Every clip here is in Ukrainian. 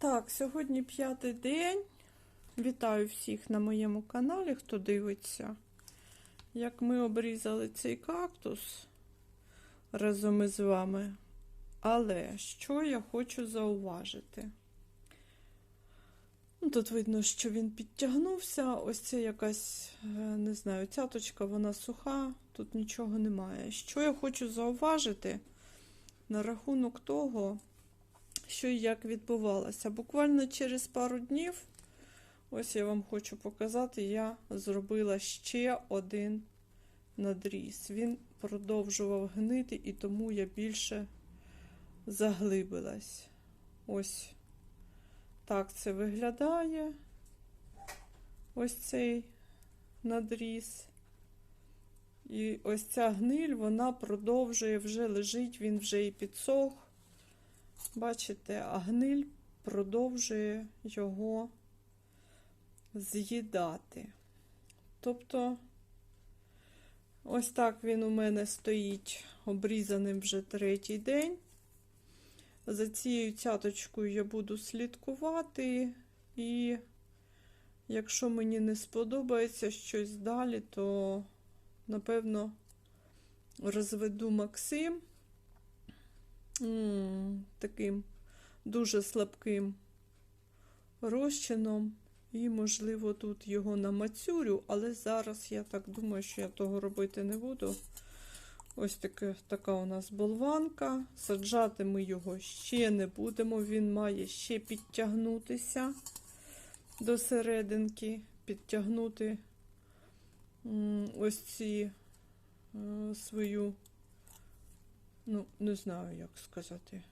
Так, сьогодні п'ятий день. Вітаю всіх на моєму каналі, хто дивиться, як ми обрізали цей кактус разом із вами. Але що я хочу зауважити? Ну, Тут видно, що він підтягнувся. Ось це якась, е, не знаю, цяточка, вона суха, тут нічого немає. Що я хочу зауважити на рахунок того, що і як відбувалося. Буквально через пару днів, ось я вам хочу показати, я зробила ще один надріз. Він продовжував гнити, і тому я більше заглибилась. Ось так це виглядає. Ось цей надріз. І ось ця гниль, вона продовжує вже лежить, він вже і підсох. Бачите, а гниль продовжує його з'їдати. Тобто, ось так він у мене стоїть обрізаним вже третій день. За цією цяточкою я буду слідкувати, і якщо мені не сподобається щось далі, то, напевно, розведу Максим таким дуже слабким розчином. І, можливо, тут його намацюрю, але зараз я так думаю, що я того робити не буду. Ось таке, така у нас болванка. Саджати ми його ще не будемо. Він має ще підтягнутися до серединки, підтягнути ось ці е, свою, ну, не знаю, як сказати.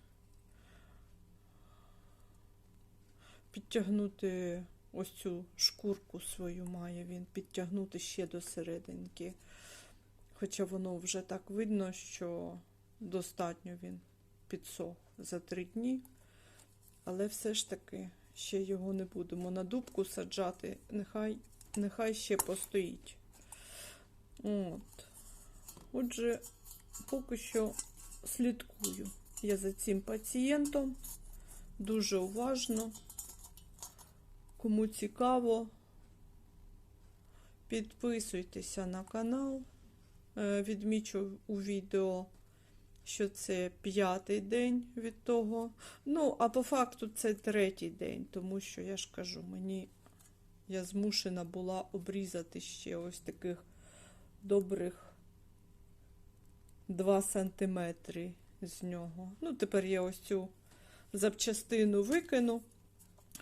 Підтягнути ось цю шкурку свою має він підтягнути ще до серединки. Хоча воно вже так видно, що достатньо він підсох за три дні. Але все ж таки ще його не будемо на дубку саджати, нехай, нехай ще постоїть. От. Отже, поки що слідкую я за цим пацієнтом дуже уважно. Кому цікаво, підписуйтеся на канал. Е, Відмічу у відео, що це п'ятий день від того. Ну, а по факту це третій день, тому що я ж кажу, мені я змушена була обрізати ще ось таких добрих 2 сантиметри з нього. Ну, тепер я ось цю запчастину викину.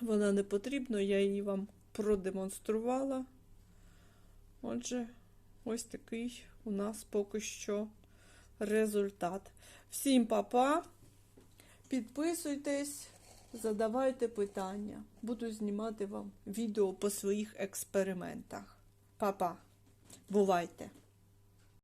Вона не потрібна, я її вам продемонструвала. Отже, ось такий у нас поки що результат. Всім па-па, підписуйтесь, задавайте питання. Буду знімати вам відео по своїх експериментах. Па-па, бувайте!